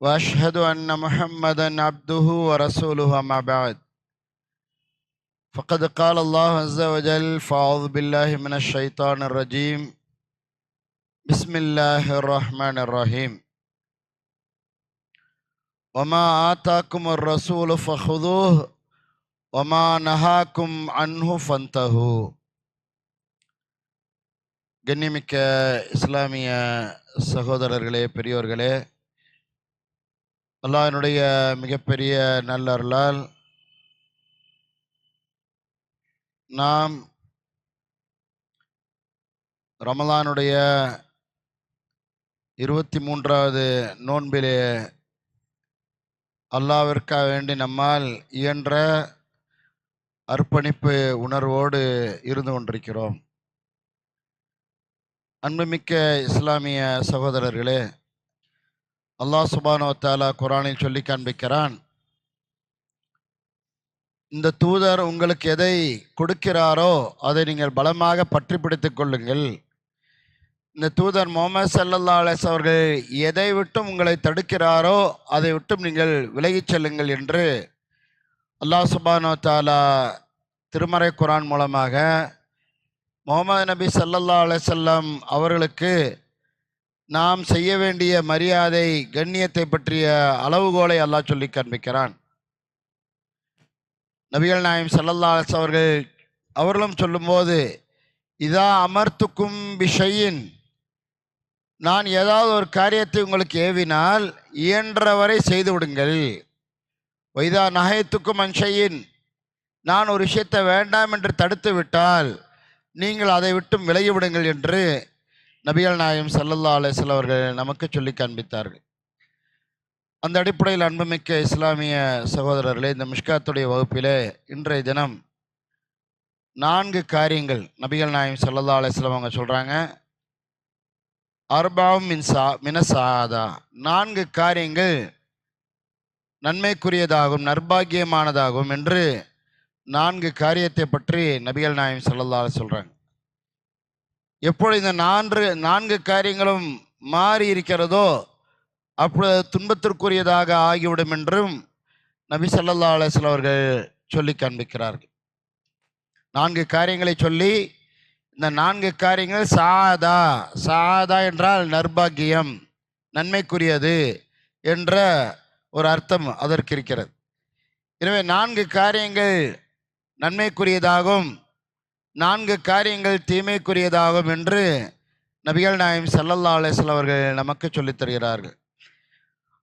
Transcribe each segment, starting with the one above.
واشهد ان محمدا عبده ورسوله اما بعد فقد قال الله عز وجل فاعوذ بالله من الشيطان الرجيم بسم الله الرحمن الرحيم وما آتاكم الرسول فخذوه وما نهاكم عنه فانتهوا கண்ணிமிக்க இஸ்லாமிய சகோதரர்களே பெரியோர்களே அல்லாஹினுடைய மிகப்பெரிய நல்லருளால் நாம் ரமலானுடைய இருபத்தி மூன்றாவது நோன்பிலே அல்லாவிற்காக வேண்டி நம்மால் இயன்ற அர்ப்பணிப்பு உணர்வோடு இருந்து கொண்டிருக்கிறோம். அன்புமிக்க இஸ்லாமிய சகோதரர்களே அல்லாஹ் சுபானோ தாலா குரானில் சொல்லி காண்பிக்கிறான். இந்த தூதர் உங்களுக்கு எதை கொடுக்கிறாரோ அதை நீங்கள் பலமாக பற்றி பிடித்து கொள்ளுங்கள். இந்த தூதர் முகமது சல்லல்லா அலேஸ் அவர்கள் எதை விட்டும் உங்களை தடுக்கிறாரோ அதை விட்டும் நீங்கள் விலகிச் செல்லுங்கள் என்று அல்லாஹ் சுபானோ தாலா திருமறை குரான் மூலமாக முகமது நபி சல்லல்லா அலைசல்லம் அவர்களுக்கு நாம் செய்ய வேண்டிய மரியாதை கண்ணியத்தை பற்றிய அளவுகோலை அல்லாஹ் சொல்லி காண்பிக்கிறான். நபிகள் நாயம் சல்லல்லாஸ் அவர்கள் அவர்களும் சொல்லும்போது இதா அமர்த்துக்கும் விஷயின் நான் ஏதாவது ஒரு காரியத்தை உங்களுக்கு ஏவினால் இயன்றவரை செய்து விடுங்கள். வைதா நகைத்துக்கும் அன்ஷையின் நான் ஒரு விஷயத்தை வேண்டாம் என்று தடுத்து விட்டால் நீங்கள் அதை விட்டும் விலகிவிடுங்கள் என்று நபிகள் நாயம் சல்லல்லா அலிஸ்ல அவர்கள் நமக்கு சொல்லி காண்பித்தார்கள். அந்த அடிப்படையில் அன்புமிக்க இஸ்லாமிய சகோதரர்களே இந்த மிஷ்காத்துடைய வகுப்பிலே இன்றைய தினம் நான்கு காரியங்கள் நபிகள் நாயம் சல்லல்லா அலிஸ்லாம் அவங்க சொல்கிறாங்க அர்பாவும் மின்சா மினசாதா நான்கு காரியங்கள் நன்மைக்குரியதாகும் நர்பாகியமானதாகும் என்று நான்கு காரியத்தை பற்றி நபிகள் நாயம் சொல்லல்லா சொல்கிறாங்க எப்பொழுது இந்த நான்கு நான்கு காரியங்களும் மாறி இருக்கிறதோ அப்பொழுது துன்பத்திற்குரியதாக ஆகிவிடும் என்றும் நபி சல்லா அலிஸ்ல அவர்கள் சொல்லி காண்பிக்கிறார்கள். நான்கு காரியங்களை சொல்லி இந்த நான்கு காரியங்கள் சாதா சாதா என்றால் நர்பாகியம் நன்மைக்குரியது என்ற ஒரு அர்த்தம் அதற்கு இருக்கிறது. எனவே நான்கு காரியங்கள் நன்மைக்குரியதாகவும் நான்கு காரியங்கள் தீமைக்குரியதாகும் என்று நபிகள் நாயம் சல்லல்லா அலிஸ்ல அவர்கள் நமக்கு சொல்லித் தருகிறார்கள்.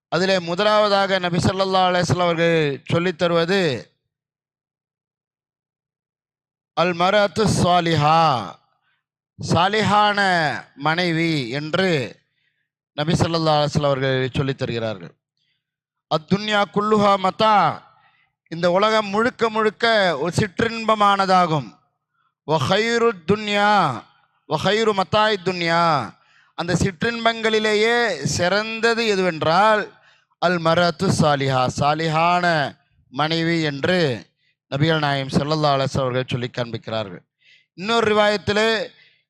அதில் முதலாவதாக நபி சல்லல்லா அலிஸ்ல அவர்கள் சொல்லித் தருவது அல் மரத்து சாலிஹா சாலிஹான மனைவி என்று நபி சல்லல்லா அலிஸ்ல அவர்கள் சொல்லித் தருகிறார்கள். அத்துன்யா குல்லுஹா மத்தா இந்த உலகம் முழுக்க முழுக்க ஒரு சிற்றின்பமானதாகும். ஒஹைரு துன்யா ஒஹைரு மத்தாய் துன்யா அந்த சிற்றின்பங்களிலேயே சிறந்தது எதுவென்றால் அல் மரத்து சாலிஹா சாலிஹான மனைவி என்று நபிகள் நாயம் செல்லல்லா அலஸ் அவர்கள் சொல்லி காண்பிக்கிறார்கள். இன்னொரு ரிவாயத்தில்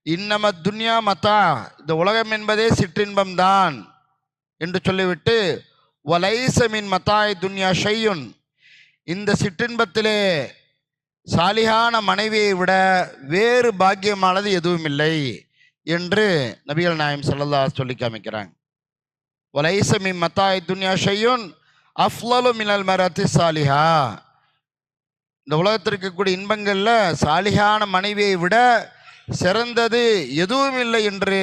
இன்னம துன்யா மத்தா இந்த உலகம் என்பதே சிற்றின்பம்தான் என்று சொல்லிவிட்டு வலைசமின் மத்தாய் துன்யா ஷையுன். இந்த சிற்றின்பத்திலே சாலிகான மனைவியை விட வேறு பாக்கியமானது எதுவும் இல்லை என்று நபிகள் நாயம் சல்லல்லா சொல்லி காமிக்கிறாங்க. வலைசமி மத்தாய் துன்யா ஷையுன் அஃப்லலு மினல் மரத்தி சாலிஹா. இந்த உலகத்தில் இருக்கக்கூடிய இன்பங்களில் சாலிகான மனைவியை விட சிறந்தது எதுவும் இல்லை என்று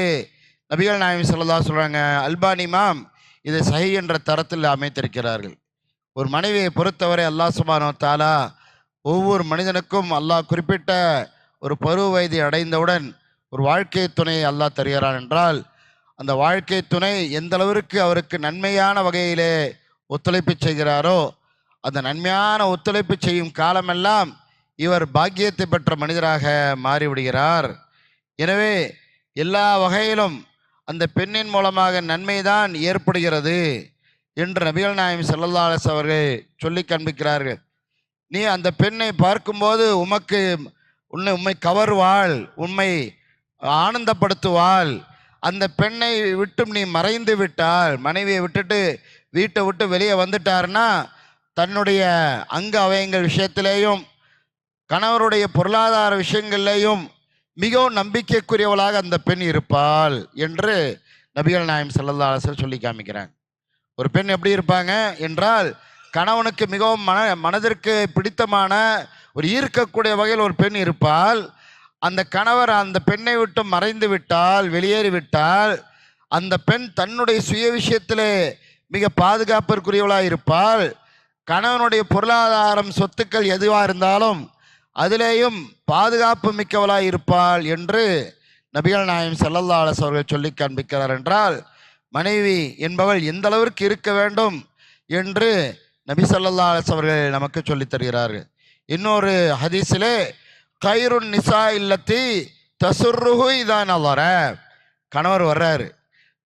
நபிகள் நாயம் சொல்லதா சொல்கிறாங்க அல்பானி மாம் இதை சஹி என்ற தரத்தில் அமைத்திருக்கிறார்கள். ஒரு மனைவியை பொறுத்தவரை அல்லாஹ் சுபானோ தாலா ஒவ்வொரு மனிதனுக்கும் அல்லாஹ் குறிப்பிட்ட ஒரு பருவ வயதை அடைந்தவுடன் ஒரு வாழ்க்கை துணையை அல்லாஹ் தருகிறான் என்றால் அந்த வாழ்க்கை துணை எந்த அளவிற்கு அவருக்கு நன்மையான வகையிலே ஒத்துழைப்பு செய்கிறாரோ அந்த நன்மையான ஒத்துழைப்பு செய்யும் காலமெல்லாம் இவர் பாக்கியத்தை பெற்ற மனிதராக மாறிவிடுகிறார். எனவே எல்லா வகையிலும் அந்த பெண்ணின் மூலமாக நன்மைதான் ஏற்படுகிறது என்று நபிகள் நாயம் ஸல்லல்லாஹு அவர்கள் சொல்லி காண்பிக்கிறார்கள். நீ அந்த பெண்ணை பார்க்கும்போது உமக்கு உன்னை உண்மை கவர்வாள் உண்மை ஆனந்தப்படுத்துவாள். அந்த பெண்ணை விட்டும் நீ மறைந்து விட்டால் மனைவியை விட்டுட்டு வீட்டை விட்டு வெளியே வந்துட்டார்னா தன்னுடைய அங்க அவயங்கள் விஷயத்திலேயும் கணவருடைய பொருளாதார விஷயங்கள்லேயும் மிகவும் நம்பிக்கைக்குரியவளாக அந்த பெண் இருப்பாள் என்று நபிகள் நாயம் செல்லதாசர் சொல்லி காமிக்கிறாங்க. ஒரு பெண் எப்படி இருப்பாங்க என்றால் கணவனுக்கு மிகவும் மன மனதிற்கு பிடித்தமான ஒரு ஈர்க்கக்கூடிய வகையில் ஒரு பெண் இருப்பால் அந்த கணவர் அந்த பெண்ணை விட்டு மறைந்து விட்டால் வெளியேறிவிட்டால் அந்த பெண் தன்னுடைய சுய விஷயத்திலே மிக பாதுகாப்பிற்குரியவளாக இருப்பால் கணவனுடைய பொருளாதாரம் சொத்துக்கள் எதுவாக இருந்தாலும் அதிலேயும் பாதுகாப்பு மிக்கவளாக இருப்பாள் என்று நபிகள் நாயம் ஸல்லல்லாஹு அலைஹி அவர்கள் சொல்லி காண்பிக்கிறார் என்றால் மனைவி என்பவள் எந்த அளவிற்கு இருக்க வேண்டும்? என்று நபி ஸல்லல்லாஹு அவர்கள் நமக்கு சொல்லித் தருகிறார்கள். இன்னொரு ஹதீஸிலே கைருன் நிசா இல்லத்தி தசுர்ருஹு இதான் வர கணவர் வர்றாரு.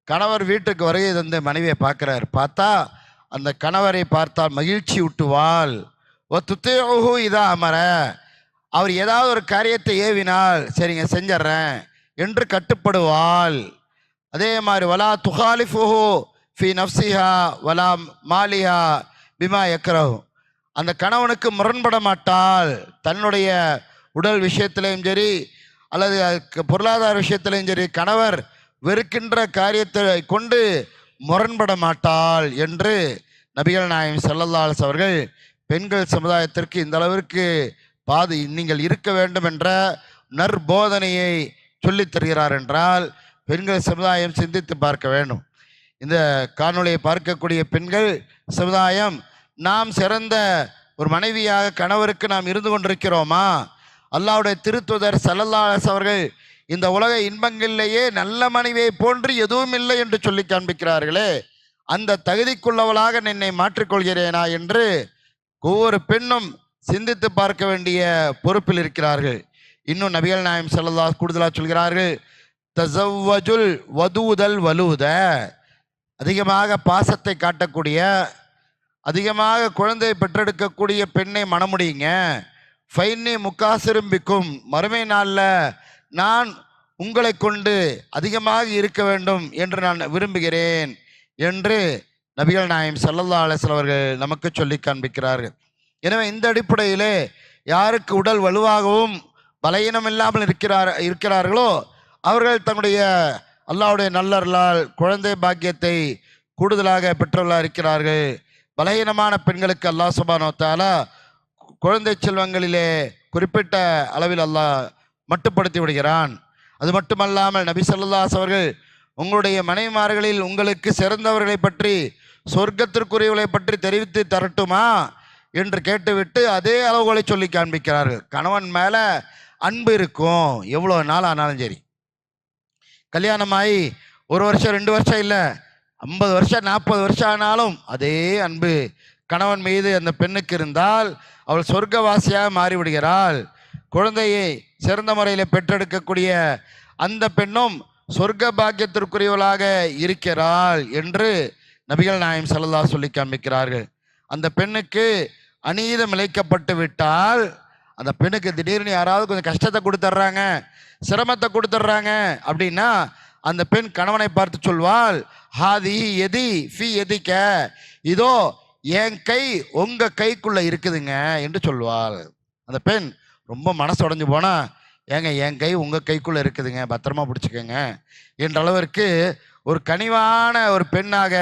கணவர் வீட்டுக்கு வருகை வந்து மனைவியை பார்க்குறாரு. பார்த்தா அந்த கணவரை பார்த்தால் மகிழ்ச்சி ஊட்டுவாள். ஓ துத்தேஹு இதா அமர. அவர் ஏதாவது ஒரு காரியத்தை ஏவினால் சரிங்க செஞ்சிட்றேன். என்று கட்டுப்படுவாள். அதே மாதிரி வலா துஹாலிஃபுஹு ஃபி நஃப்சிஹா வலா மாலிஹா. பிமா எக்ரஹு அந்த கணவனுக்கு முரண்பட மாட்டாள். தன்னுடைய உடல் விஷயத்திலையும் சரி அல்லது அதுக்கு பொருளாதார விஷயத்திலையும் சரி கணவர் வெறுக்கின்ற காரியத்தை கொண்டு முரண்பட மாட்டாள் என்று நபிகள் நாயம் செல்லல்லாஸ் அவர்கள் பெண்கள் சமுதாயத்திற்கு இந்த அளவிற்கு பாது நீங்கள் இருக்க வேண்டும் என்ற நற்போதனையை சொல்லித் தருகிறார் என்றால் பெண்கள் சமுதாயம் சிந்தித்து பார்க்க வேண்டும். இந்த காணொலியை பார்க்கக்கூடிய பெண்கள் சமுதாயம் நாம் சிறந்த ஒரு மனைவியாக கணவருக்கு நாம் இருந்து கொண்டிருக்கிறோமா? அல்லாவுடைய திருத்துதர் ஸல்லல்லாஹு அவர்கள் இந்த உலக இன்பங்களிலேயே நல்ல மனைவியை போன்று எதுவும் இல்லை என்று சொல்லி காண்பிக்கிறார்களே. அந்த தகுதிக்குள்ளவளாக என்னை மாற்றிக்கொள்கிறேனா என்று ஒவ்வொரு பெண்ணும் சிந்தித்து பார்க்க வேண்டிய பொறுப்பில் இருக்கிறார்கள். இன்னும் நபிகள் நாயம் ஸல்லல்லாஹு கூடுதலாக சொல்கிறார்கள் தசவ்வஜுல் வதூதல் வலூத. அதிகமாக பாசத்தை காட்டக்கூடிய அதிகமாக குழந்தை பெற்றெடுக்கக்கூடிய பெண்ணை மணமுடியுங்க. ஃபைன்னி முக்காசிரும்பிக்கும். மறுமை நாளில் நான் உங்களை கொண்டு அதிகமாக இருக்க வேண்டும் என்று நான் விரும்புகிறேன் என்று நபிகள் நாயம் சல்லல்லா அலைஹி அவர்கள் நமக்கு சொல்லி காண்பிக்கிறார்கள். எனவே இந்த அடிப்படையிலே யாருக்கு உடல் வலுவாகவும் பலகீனம் இல்லாமல் இருக்கிறார் இருக்கிறார்களோ அவர்கள் தன்னுடைய அல்லாவுடைய நல்லர்களால் குழந்தை பாக்கியத்தை கூடுதலாக பெற்றவர்களாக இருக்கிறார்கள். பலகீனமான பெண்களுக்கு அல்லாஹ் சுபானோத்தாலா குழந்தை செல்வங்களிலே குறிப்பிட்ட அளவில் அல்லாஹ் மட்டுப்படுத்தி விடுகிறான். அது மட்டுமல்லாமல் நபி அவர்கள் உங்களுடைய மனைவிமார்களில் உங்களுக்கு சிறந்தவர்களை பற்றி சொர்க்கத்திற்குரியவர்களை பற்றி தெரிவித்து தரட்டுமா என்று கேட்டுவிட்டு அதே அளவுகளை சொல்லி காண்பிக்கிறார்கள். கணவன் மேலே அன்பு இருக்கும். எவ்வளோ நாள் ஆனாலும் சரி. கல்யாணமாகி ஒரு வருஷம் ரெண்டு வருஷம் இல்லை. ஐம்பது வருஷம் நாற்பது வருஷம் ஆனாலும் அதே அன்பு. கணவன் மீது அந்த பெண்ணுக்கு இருந்தால் அவள் சொர்க்கவாசியாக மாறிவிடுகிறாள். குழந்தையை சிறந்த முறையில் பெற்றெடுக்கக்கூடிய அந்த பெண்ணும் சொர்க்க பாக்கியத்திற்குரியவளாக இருக்கிறாள் என்று நபிகள் நாயம் ஸல்லல்லாஹு சொல்லி காமிக்கிறார்கள் அந்த பெண்ணுக்கு அநீதம் இழைக்கப்பட்டு விட்டால் அந்த பெண்ணுக்கு திடீர்னு யாராவது கொஞ்சம் கஷ்டத்தை கொடுத்துட்றாங்க சிரமத்தை கொடுத்துட்றாங்க அப்படின்னா அந்த பெண் கணவனை பார்த்து சொல்வாள் ஹாதி எதி ஃபி எதிக்க இதோ என் கை உங்க கைக்குள்ள இருக்குதுங்க என்று சொல்வாள். அந்த பெண் ரொம்ப மனசு உடைஞ்சு போனா ஏங்க என் கை உங்க கைக்குள்ள இருக்குதுங்க பத்திரமா பிடிச்சிக்கோங்க என்ற அளவிற்கு ஒரு கனிவான ஒரு பெண்ணாக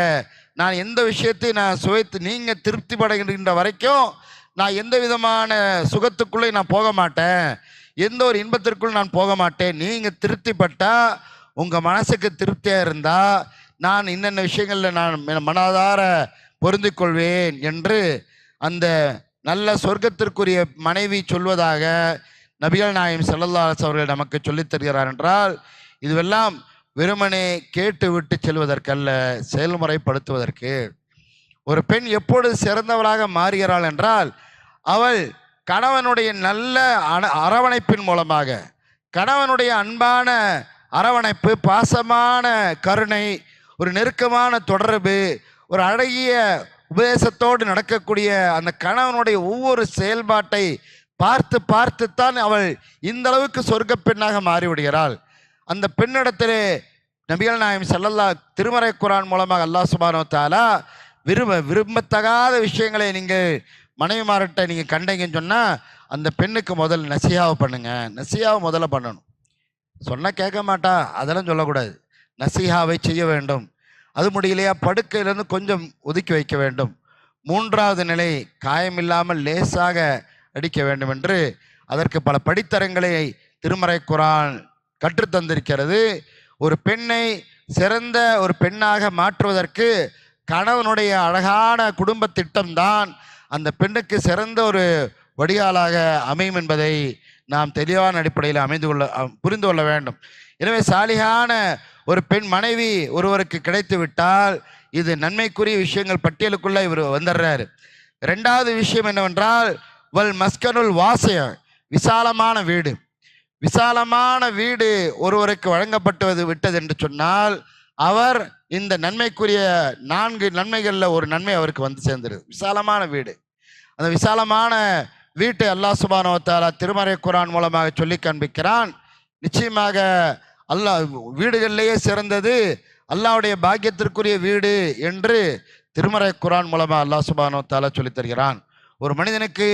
நான் எந்த விஷயத்தையும் நான் சுவைத்து நீங்கள் திருப்தி படுகின்ற வரைக்கும் நான் எந்த விதமான சுகத்துக்குள்ளே நான் போக மாட்டேன். எந்த ஒரு இன்பத்திற்குள் நான் போக மாட்டேன். நீங்கள் திருப்திப்பட்டா உங்கள் மனசுக்கு திருப்தியாக இருந்தால் நான் இன்னென்ன விஷயங்களில் நான் ம- மனதார பொருந்திக் கொள்வேன் என்று அந்த நல்ல சொர்க்கத்திற்குரிய மனைவி சொல்வதாக நபிகள் நாயம் செல்லல்லாஸ் அவர்கள் நமக்கு சொல்லித் தருகிறார் என்றால் இதுவெல்லாம் வெறுமனே கேட்டு விட்டு செல்வதற்கல்ல செயல்முறைப்படுத்துவதற்கு. ஒரு பெண் எப்பொழுது சிறந்தவளாக மாறுகிறாள் என்றால் அவள் கணவனுடைய நல்ல அரவணைப்பின் மூலமாக கணவனுடைய அன்பான அரவணைப்பு பாசமான கருணை ஒரு நெருக்கமான தொடர்பு ஒரு அழகிய உபதேசத்தோடு நடக்கக்கூடிய அந்த கணவனுடைய ஒவ்வொரு செயல்பாட்டை பார்த்து பார்த்துத்தான் அவள் இந்த அளவுக்கு சொர்க்க பெண்ணாக மாறிவிடுகிறாள். அந்த பெண்ணிடத்திலே நபிகள் நாயம் செல்லல்லா திருமறை குரான் மூலமாக அல்லாஹ் சுபானோ தாலா விரும்ப விரும்பத்தகாத விஷயங்களை நீங்கள் மனைவிமார்கிட்ட நீங்கள் கண்டீங்கன்னு சொன்னால் அந்த பெண்ணுக்கு முதல் நசியாவை பண்ணுங்க. நசியாவை முதல்ல பண்ணணும். சொன்னால் கேட்க மாட்டா. அதெல்லாம் சொல்லக்கூடாது. நசிஹாவை செய்ய வேண்டும். அது முடியலையா? படுக்கையிலேருந்து கொஞ்சம் ஒதுக்கி வைக்க வேண்டும். மூன்றாவது நிலை காயமில்லாமல் லேசாக அடிக்க வேண்டும் என்று அதற்கு பல படித்தரங்களை திருமறை குரான் கற்றுத்தந்திருக்கிறது. ஒரு பெண்ணை சிறந்த ஒரு பெண்ணாக மாற்றுவதற்கு கணவனுடைய அழகான குடும்ப திட்டம்தான் அந்த பெண்ணுக்கு சிறந்த ஒரு வடிகாலாக அமையும் என்பதை நாம் தெளிவான அடிப்படையில் அமைந்து கொள்ள புரிந்து கொள்ள வேண்டும். எனவே சாலிகான ஒரு பெண் மனைவி ஒருவருக்கு கிடைத்து விட்டால் இது நன்மைக்குரிய விஷயங்கள் பட்டியலுக்குள்ளே இவர் வந்துடுறாரு. ரெண்டாவது விஷயம் என்னவென்றால் வல் மஸ்கனுல் வாசயம் விசாலமான வீடு. விசாலமான வீடு ஒருவருக்கு வழங்கப்பட்டு விட்டது என்று சொன்னால் அவர் இந்த நன்மைக்குரிய நான்கு நன்மைகளில் ஒரு நன்மை அவருக்கு வந்து சேர்ந்துருது விசாலமான வீடு. அந்த விசாலமான வீட்டை அல்லாஹ் சுபானோத்தாலா திருமறை குரான் மூலமாக சொல்லி காண்பிக்கிறான். நிச்சயமாக அல்லாஹ் வீடுகளிலேயே சிறந்தது. அல்லாவுடைய பாக்கியத்திற்குரிய வீடு என்று திருமறை குரான் மூலமாக அல்லாஹ் சுபானோத்தாலா சொல்லி சொல்லித் தருகிறான். ஒரு மனிதனுக்கு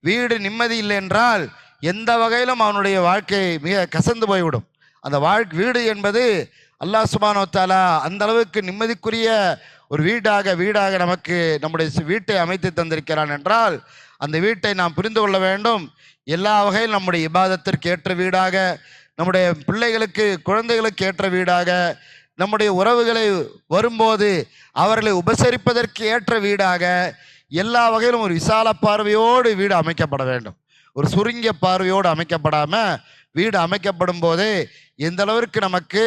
வீடு நிம்மதி இல்லை என்றால் எந்த வகையிலும் அவனுடைய வாழ்க்கை மிக கசந்து போய்விடும். அந்த வாழ்க்கை வீடு என்பது அல்லாஹ் சுபானோ தாலா அந்த அளவுக்கு நிம்மதிக்குரிய ஒரு வீடாக வீடாக நமக்கு நம்முடைய வீட்டை அமைத்து தந்திருக்கிறான் என்றால் அந்த வீட்டை நாம் புரிந்து கொள்ள வேண்டும். எல்லா வகையில் நம்முடைய இபாதத்திற்கு ஏற்ற வீடாக நம்முடைய பிள்ளைகளுக்கு குழந்தைகளுக்கு ஏற்ற வீடாக நம்முடைய உறவுகளை வரும்போது அவர்களை உபசரிப்பதற்கு ஏற்ற வீடாக எல்லா வகையிலும் ஒரு விசால பார்வையோடு வீடு அமைக்கப்பட வேண்டும். ஒரு சுருங்கிய பார்வையோடு அமைக்கப்படாமல் வீடு அமைக்கப்படும் போதே எந்த அளவிற்கு நமக்கு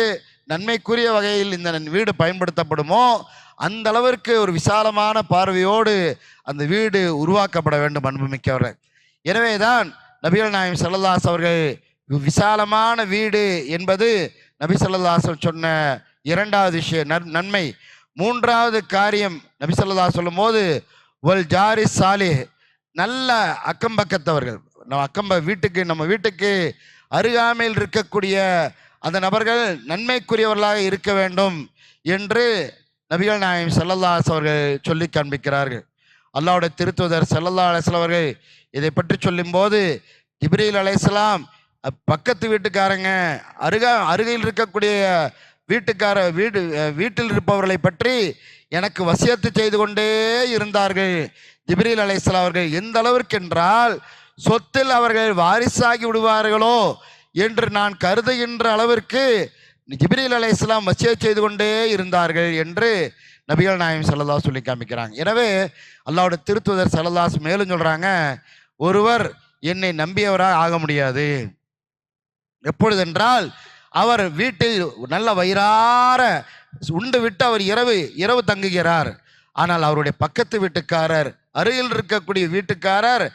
நன்மைக்குரிய வகையில் இந்த வீடு பயன்படுத்தப்படுமோ அந்த அளவிற்கு ஒரு விசாலமான பார்வையோடு அந்த வீடு உருவாக்கப்பட வேண்டும் அன்புமிக்கவர்கள். எனவே தான் நபிகள் நாயம் ஸல்லல்லாஹு அவர்கள் விசாலமான வீடு என்பது நபி ஸல்லல்லாஹு சொன்ன இரண்டாவது விஷயம் நன்- நன்மை. மூன்றாவது காரியம் நபி ஸல்லல்லாஹு சொல்லும் போது வல் ஜாரி சாலி நல்ல அக்கம்பக்கத்தவர்கள் நம்ம அக்கம்ப வீட்டுக்கு நம்ம வீட்டுக்கு அருகாமையில் இருக்கக்கூடிய அந்த நபர்கள் நன்மைக்குரியவர்களாக இருக்க வேண்டும் என்று நபிகள் நாயம் செல்லல்லாஸ் அவர்கள் சொல்லி காண்பிக்கிறார்கள். அல்லாவுடைய திருத்துவதர் செல்லல்லா அலைஹி அவர்கள் இதை பற்றி சொல்லும்போது ஜிப்ரீல் அலைஹிஸ்ஸலாம் பக்கத்து வீட்டுக்காரங்க அருகா அருகில் இருக்கக்கூடிய வீட்டுக்கார வீடு வீட்டில் இருப்பவர்களை பற்றி எனக்கு வசியத்து செய்து கொண்டே இருந்தார்கள். ஜிப்ரீல் அலைஹிஸ்ஸலாம் அவர்கள் எந்த அளவிற்கு என்றால் சொத்தில் அவர்கள் வாரிசாகி விடுவார்களோ என்று நான் கருதுகின்ற அளவிற்கு ஜிப்ரீல் இஸ்லாம் வசியத் செய்து கொண்டே இருந்தார்கள் என்று நபிகள் நாயம் ஸல்லல்லாஹு சொல்லி காமிக்கிறாங்க எனவே அல்லாவோட திருத்துவதர் ஸல்லல்லாஹு மேலும் சொல்கிறாங்க ஒருவர் என்னை நம்பியவராக ஆக முடியாது. எப்பொழுதென்றால் அவர் வீட்டில் நல்ல வயிறார உண்டு விட்டு அவர் இரவு இரவு தங்குகிறார். ஆனால் அவருடைய பக்கத்து வீட்டுக்காரர் அருகில் இருக்கக்கூடிய வீட்டுக்காரர்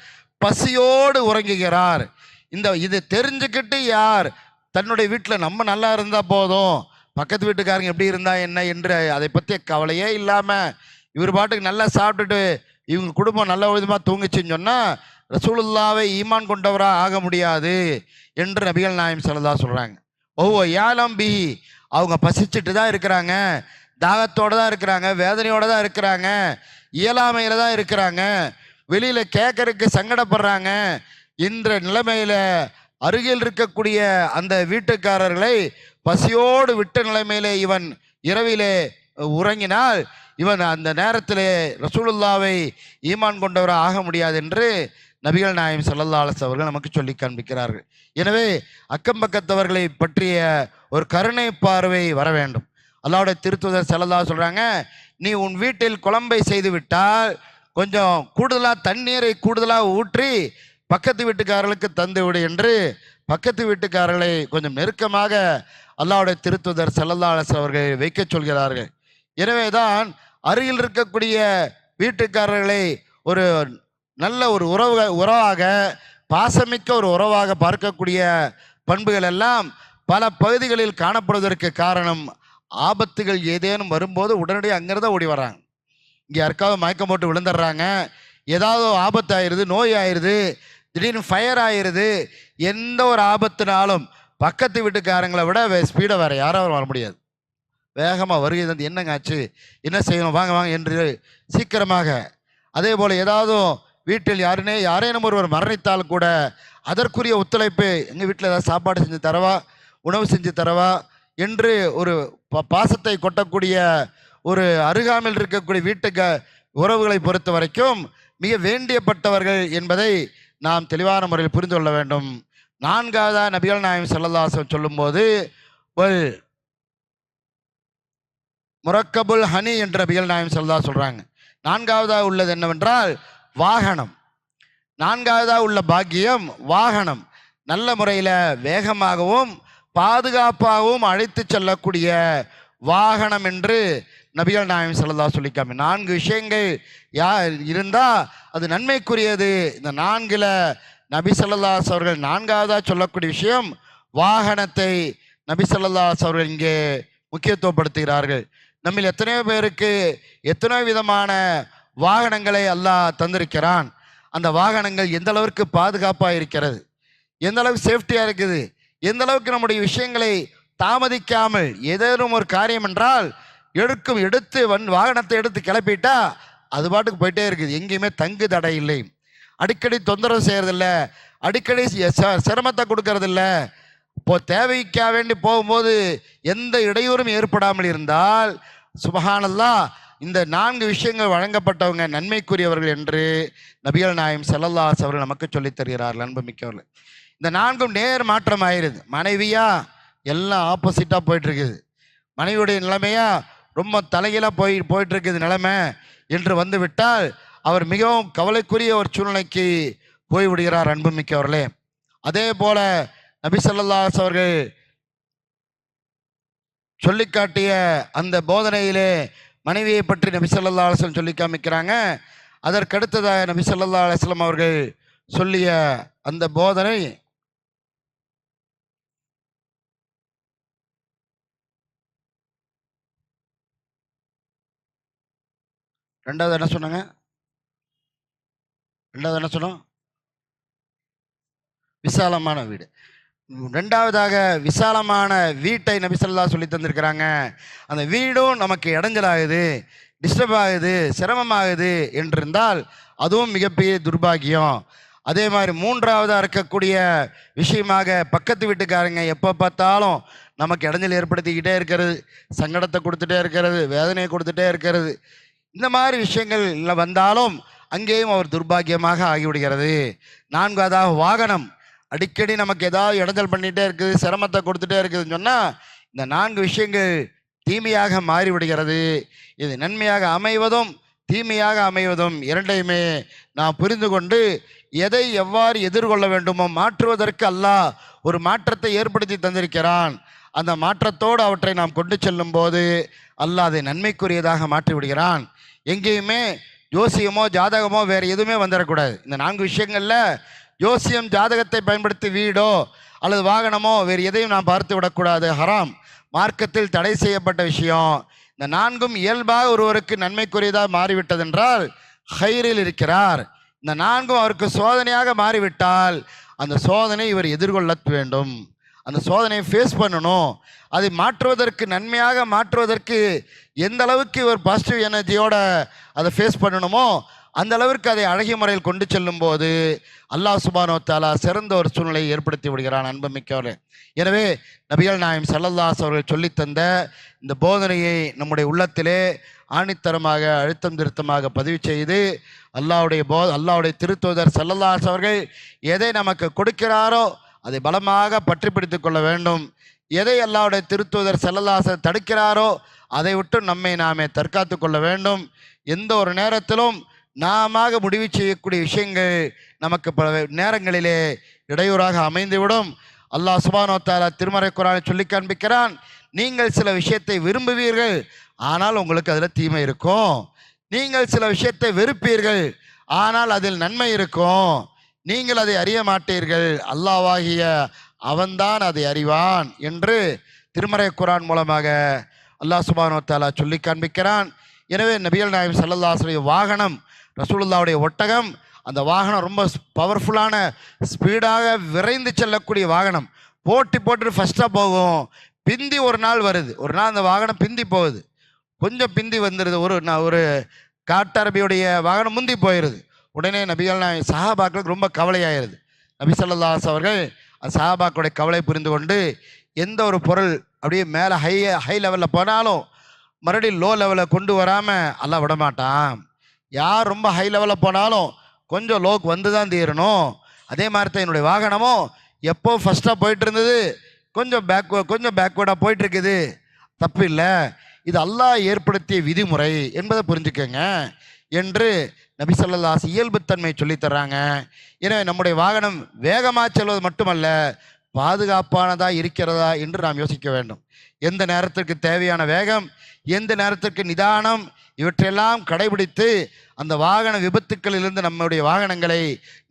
பசியோடு உறங்குகிறார். இந்த இது தெரிஞ்சுக்கிட்டு யார்? தன்னுடைய வீட்டில் நம்ம நல்லா இருந்தால் போதும். பக்கத்து வீட்டுக்காரங்க எப்படி இருந்தா என்ன என்று அதை பற்றிய கவலையே இல்லாமல் இவர் பாட்டுக்கு நல்லா சாப்பிட்டுட்டு இவங்க குடும்பம் நல்ல விதமாக தூங்குச்சுன்னு சொன்னால் ரசூலுல்லாவை ஈமான் கொண்டவராக ஆக முடியாது என்று நபிகள் நாயம் சொல்லதா சொல்கிறாங்க ஓ ஏலம் பி அவங்க பசிச்சுட்டு தான் இருக்கிறாங்க. தாகத்தோடு தான் இருக்கிறாங்க. வேதனையோடு தான் இருக்கிறாங்க. இயலாமையில் தான் இருக்கிறாங்க. வெளியில் கேட்கறதுக்கு சங்கடப்படுறாங்க. இன்ற நிலைமையில் அருகில் இருக்கக்கூடிய அந்த வீட்டுக்காரர்களை பசியோடு விட்ட நிலைமையில இவன் இரவிலே உறங்கினால் இவன் அந்த நேரத்திலே ரசூலுல்லாவை ஈமான் கொண்டவராக ஆக முடியாது என்று நபிகள் நாயம் செல்லல்லாலஸ் அவர்கள் நமக்கு சொல்லி காண்பிக்கிறார்கள். எனவே அக்கம் பக்கத்தவர்களை பற்றிய ஒரு கருணை பார்வை வர வேண்டும். அல்லாவுடைய திருத்துதர் ஸல்லல்லாஹு சொல்கிறாங்க நீ உன் வீட்டில் குழம்பை செய்து விட்டால் கொஞ்சம் கூடுதலாக தண்ணீரை கூடுதலாக ஊற்றி பக்கத்து வீட்டுக்காரர்களுக்கு தந்து விடு என்று பக்கத்து வீட்டுக்காரர்களை கொஞ்சம் நெருக்கமாக அல்லாவுடைய திருத்துதர் செல்லல்லாஸ் அலைஹி அவர்கள் வைக்கச் சொல்கிறார்கள். எனவேதான் அருகில் இருக்கக்கூடிய வீட்டுக்காரர்களை ஒரு நல்ல ஒரு உறவு உறவாக பாசமிக்க ஒரு உறவாக பார்க்கக்கூடிய பண்புகள் எல்லாம் பல பகுதிகளில் காணப்படுவதற்கு காரணம் ஆபத்துகள் ஏதேனும் வரும்போது உடனடியாக அங்கேருந்து ஓடி வர்றாங்க. இங்கே யாருக்காவது மயக்கம் போட்டு விழுந்துடுறாங்க. ஏதாவது ஆபத்து ஆயிடுது நோய் ஆயிடுது திடீர்னு ஃபயர் ஆயிடுது எந்த ஒரு ஆபத்துனாலும் பக்கத்து வீட்டுக்காரங்களை விட ஸ்பீடாக வேறு யாரும் வர முடியாது. வேகமாக வருகை தந்து என்னங்க ஆச்சு? என்ன செய்யணும்? வாங்க வாங்க என்று சீக்கிரமாக அதே போல் ஏதாவது வீட்டில் யாருனே யாரேனும் ஒருவர் மரணித்தால் கூட அதற்குரிய ஒத்துழைப்பு எங்கள் வீட்டில் ஏதாவது சாப்பாடு செஞ்சு தரவா? உணவு செஞ்சு தரவா? என்று ஒரு ப- பாசத்தை கொட்டக்கூடிய ஒரு அருகாமையில் இருக்கக்கூடிய வீட்டுக்கு உறவுகளை பொறுத்த வரைக்கும் மிக வேண்டியப்பட்டவர்கள் என்பதை நாம் தெளிவான முறையில் புரிந்து கொள்ள வேண்டும். நான்காவதா நபிகள் நாயம் செல்லல்லாசம் சொல்லும்போது ஒரு முரக்கபுல் ஹனி என்ற நபிகள் நாயம் செல்லதா சொல்றாங்க. நான்காவதா உள்ளது என்னவென்றால் வாகனம். நான்காவதா உள்ள பாக்கியம் வாகனம். நல்ல முறையில் வேகமாகவும் பாதுகாப்பாகவும் அழைத்து செல்லக்கூடிய வாகனம் என்று நபிகள் நாயம் செல்லதா சொல்லிக்காம நான்கு விஷயங்கள் யா இருந்தால் அது நன்மைக்குரியது. இந்த நான்கில் நபி ஸல்லல்லாஹு அவர்கள் நான்காவதாக சொல்லக்கூடிய விஷயம் வாகனத்தை நபி ஸல்லல்லாஹு அவர்கள் இங்கே முக்கியத்துவப்படுத்துகிறார்கள். நம்மில் எத்தனையோ பேருக்கு எத்தனையோ விதமான வாகனங்களை அல்லாஹ் தந்திருக்கிறான். அந்த வாகனங்கள் எந்த அளவுக்கு பாதுகாப்பாக இருக்கிறது? எந்த அளவுக்கு சேஃப்டியாக இருக்குது? எந்த அளவுக்கு நம்முடைய விஷயங்களை தாமதிக்காமல் ஏதேனும் ஒரு காரியம் என்றால் எடுக்கும் எடுத்து வன் வாகனத்தை எடுத்து கிளப்பிட்டா அது பாட்டுக்கு போயிட்டே இருக்குது. எங்கேயுமே தங்கு தடை இல்லை. அடிக்கடி தொந்தரவு செய்யறதில்ல. அடிக்கடி ச- சிரமத்தை கொடுக்கறதில்ல. இப்போ தேவைக்காக வேண்டி போகும்போது எந்த இடையூறும் ஏற்படாமல் இருந்தால் சுபஹானல்லா இந்த நான்கு விஷயங்கள் வழங்கப்பட்டவங்க நன்மைக்குரியவர்கள் என்று நபிகள் நாயம் செல்லல்லாஸ் அவர்கள் நமக்கு சொல்லித் தருகிறார்கள். அன்பு மிக்கவர்கள் இந்த நான்கும் நேர் மாற்றம் ஆயிருது மனைவியா எல்லாம் ஆப்போசிட்டாக போயிட்டு இருக்குது. மனைவியுடைய நிலைமையா ரொம்ப தலைகீழாக போய் போயிட்டு இருக்குது நிலைமை என்று வந்து விட்டால் அவர் மிகவும் கவலைக்குரிய ஒரு சூழ்நிலைக்கு போய்விடுகிறார் அன்புமிக்கவர்களே. அதே போல நபிசல்லாஸ் அவர்கள் சொல்லிக்காட்டிய அந்த போதனையிலே மனைவியை பற்றி நபிசல்லா அலுவலம் சொல்லி காமிக்கிறாங்க. அதற்கடுத்ததாக நபிசல்லா அலுவலம் அவர்கள் சொல்லிய அந்த போதனை ரெண்டாவது என்ன சொன்னாங்க? ரெண்டாவது என்ன சொன்னோம்? விசாலமான வீடு. ரெண்டாவதாக விசாலமான வீட்டை நபிசல்லா சொல்லி தந்திருக்கிறாங்க. அந்த வீடும் நமக்கு இடைஞ்சலாகுது டிஸ்டர்ப் ஆகுது சிரமமாகுது என்றிருந்தால் அதுவும் மிகப்பெரிய துர்பாக்கியம் அதே மாதிரி மூன்றாவதாக இருக்கக்கூடிய விஷயமாக பக்கத்து வீட்டுக்காரங்க எப்போ பார்த்தாலும் நமக்கு இடைஞ்சல் ஏற்படுத்திக்கிட்டே இருக்கிறது. சங்கடத்தை கொடுத்துட்டே இருக்கிறது வேதனையை கொடுத்துட்டே இருக்கிறது. இந்த மாதிரி விஷயங்கள் வந்தாலும் அங்கேயும் அவர் துர்பாக்கியமாக ஆகிவிடுகிறது. நான்காவதாக வாகனம். அடிக்கடி நமக்கு ஏதாவது இடைஞ்சல் பண்ணிகிட்டே இருக்குது சிரமத்தை கொடுத்துட்டே இருக்குதுன்னு சொன்னால் இந்த நான்கு விஷயங்கள் தீமையாக மாறிவிடுகிறது. இது நன்மையாக அமைவதும் தீமையாக அமைவதும் இரண்டையுமே நாம் புரிந்து கொண்டு எதை எவ்வாறு எதிர்கொள்ள வேண்டுமோ மாற்றுவதற்கு அல்லாஹ் ஒரு மாற்றத்தை ஏற்படுத்தி தந்திருக்கிறான். அந்த மாற்றத்தோடு அவற்றை நாம் கொண்டு செல்லும் போது அல்லாஹ் அதை நன்மைக்குரியதாக மாற்றிவிடுகிறான். எங்கேயுமே ஜோசியமோ ஜாதகமோ வேறு எதுவுமே வந்துடக்கூடாது இந்த நான்கு விஷயங்களில் ஜோசியம் ஜாதகத்தை பயன்படுத்தி வீடோ அல்லது வாகனமோ வேறு எதையும் நாம் பார்த்து விடக்கூடாது. ஹராம். மார்க்கத்தில் தடை செய்யப்பட்ட விஷயம். இந்த நான்கும் இயல்பாக ஒருவருக்கு நன்மைக்குரியதாக மாறிவிட்டதென்றால் ஹைரில் இருக்கிறார். இந்த நான்கும் அவருக்கு சோதனையாக மாறிவிட்டால் அந்த சோதனை இவர் எதிர்கொள்ள வேண்டும். அந்த சோதனையை ஃபேஸ் பண்ணணும். அதை மாற்றுவதற்கு நன்மையாக மாற்றுவதற்கு எந்த அளவுக்கு இவர் பாசிட்டிவ் எனர்ஜியோட அதை ஃபேஸ் பண்ணணுமோ அந்த அளவிற்கு அதை அழகிய முறையில் கொண்டு செல்லும் போது அல்லாஹ் சுபானோ தாலா சிறந்த ஒரு சூழ்நிலையை ஏற்படுத்தி விடுகிறான் அன்புமிக்கவரே எனவே நபிகள் நாயம் சல்லல்லாஸ் அவர்கள் சொல்லித் தந்த இந்த போதனையை நம்முடைய உள்ளத்திலே ஆணித்தரமாக அழுத்தம் திருத்தமாக பதிவு செய்து அல்லாவுடைய போ அல்லாவுடைய திருத்துவதர் சல்லல்லாஸ் அவர்கள் எதை நமக்கு கொடுக்கிறாரோ அதை பலமாக பற்றி பிடித்து கொள்ள வேண்டும். எதை அல்லாவுடைய திருத்துவதர் செல்லல்லாசர் தடுக்கிறாரோ அதை விட்டு நம்மை நாமே தற்காத்து கொள்ள வேண்டும். எந்த ஒரு நேரத்திலும் நாம முடிவு செய்யக்கூடிய விஷயங்கள் நமக்கு பல நேரங்களிலே இடையூறாக அமைந்துவிடும். அல்லாஹ் சுபானோ திருமறை குரானை சொல்லி காண்பிக்கிறான் நீங்கள் சில விஷயத்தை விரும்புவீர்கள் ஆனால் உங்களுக்கு அதில் தீமை இருக்கும். நீங்கள் சில விஷயத்தை வெறுப்பீர்கள் ஆனால் அதில் நன்மை இருக்கும். நீங்கள் அதை அறிய மாட்டீர்கள். அல்லாவாகிய அவன்தான் அதை அறிவான் என்று திருமறை குரான் மூலமாக அல்லாஹ் சுபானோ தாலா சொல்லி காண்பிக்கிறான். எனவே நபியல் நாயம் சல்லல்லாசுடைய வாகனம் ரசூலுல்லாவுடைய ஒட்டகம் அந்த வாகனம் ரொம்ப பவர்ஃபுல்லான ஸ்பீடாக விரைந்து செல்லக்கூடிய வாகனம். போட்டி போட்டு ஃபஸ்ட்டாக போகும். பிந்தி ஒரு நாள் வருது. ஒரு நாள் அந்த வாகனம் பிந்தி போகுது. கொஞ்சம் பிந்தி வந்துடுது ஒரு நான் ஒரு காட்டரபியுடைய வாகனம் முந்தி போயிடுது உடனே நபிகள் நாயகம் சஹாபாக்களுக்கு ரொம்ப கவலையாயிருது. நபி ஸல்லல்லாஹு அவர்கள் அந்த சஹாபாக்களுடைய கவலை புரிந்து கொண்டு எந்த ஒரு பொருள் அப்படியே மேலே ஹை ஹை லெவலில் போனாலும் மறுபடியும் லோ லெவலில் கொண்டு வராமல் எல்லாம் விடமாட்டான். யார் ரொம்ப ஹை லெவலில் போனாலும் கொஞ்சம் லோக்கு வந்து தான் தீரணும். அதே மாதிரி தான் என்னுடைய வாகனமும் எப்போ ஃபஸ்ட்டாக போயிட்டு இருந்தது கொஞ்சம் பேக் கொஞ்சம் பேக்வேர்டாக போயிட்டுருக்குது தப்பு இல்லை. இது அல்லாஹ் ஏற்படுத்திய விதிமுறை என்பதை புரிஞ்சுக்கோங்க. என்று நபி ஸல்லல்லாஹு இயல்புத்தன்மை சொல்லித்தர்றாங்க எனவே நம்முடைய வாகனம் வேகமாக செல்வது மட்டுமல்ல பாதுகாப்பானதாக இருக்கிறதா என்று நாம் யோசிக்க வேண்டும். எந்த நேரத்திற்கு தேவையான வேகம் எந்த நேரத்திற்கு நிதானம் இவற்றையெல்லாம் கடைபிடித்து அந்த வாகன விபத்துக்களிலிருந்து நம்முடைய வாகனங்களை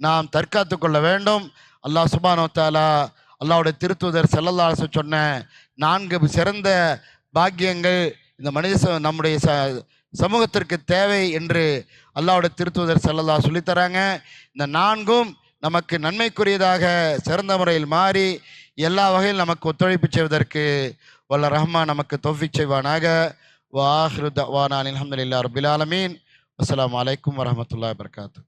நாம் தற்காத்து கொள்ள வேண்டும். அல்லாஹ் சுபானோ தாலா அல்லாவுடைய திருத்துதர் செல்லல்லாசு சொன்ன நான்கு சிறந்த பாக்கியங்கள் இந்த மனித நம்முடைய ச சமூகத்திற்கு தேவை என்று அல்லாவோட திருத்துவதர் செல்லல்லா சொல்லித்தராங்க. இந்த நான்கும் நமக்கு நன்மைக்குரியதாக சிறந்த முறையில் மாறி எல்லா வகையில் நமக்கு ஒத்துழைப்பு செய்வதற்கு வல்ல ரஹ்மான் நமக்கு தௌஃபிக் செய்வானாக. வாஹ்ரு வானான் அலமதுல்லா ரபில் ஆலமீன். அஸ்ஸலாமு அலைக்கும் வரமத்துல்லா வபரகாத்துஹு